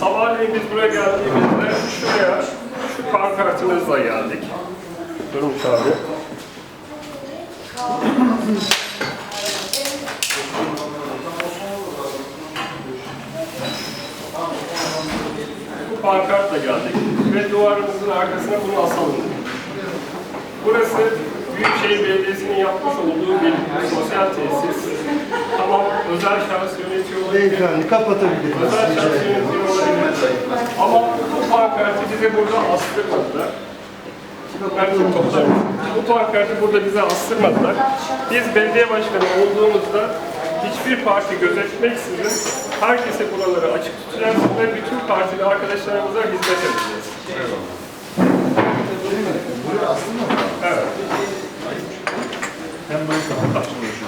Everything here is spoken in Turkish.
Sabahleyin biz buraya geldiğimizde şuraya şu pankartımızla geldik. Durmuş abi. Bu pankartla geldik ve duvarımızın arkasına bunu asalım. Burası Büyükşehir Belediyesi'nin yapmış olduğu bir sosyal tesis. Tamam, özel şahıs yönetiyor olabilir. Beyefendi kapatabiliriz. Özel şahıs yönetiyor olabilir. Ama bu pankartı bize burada astırmadılar. Ben çok toplarım. Bu pankartı burada bize astırmadılar. Biz belediye başkanı olduğumuzda hiçbir parti gözetmeksizin herkese buraları açık tutacağız ve bütün partili arkadaşlarımıza hizmet edeceğiz. 思います。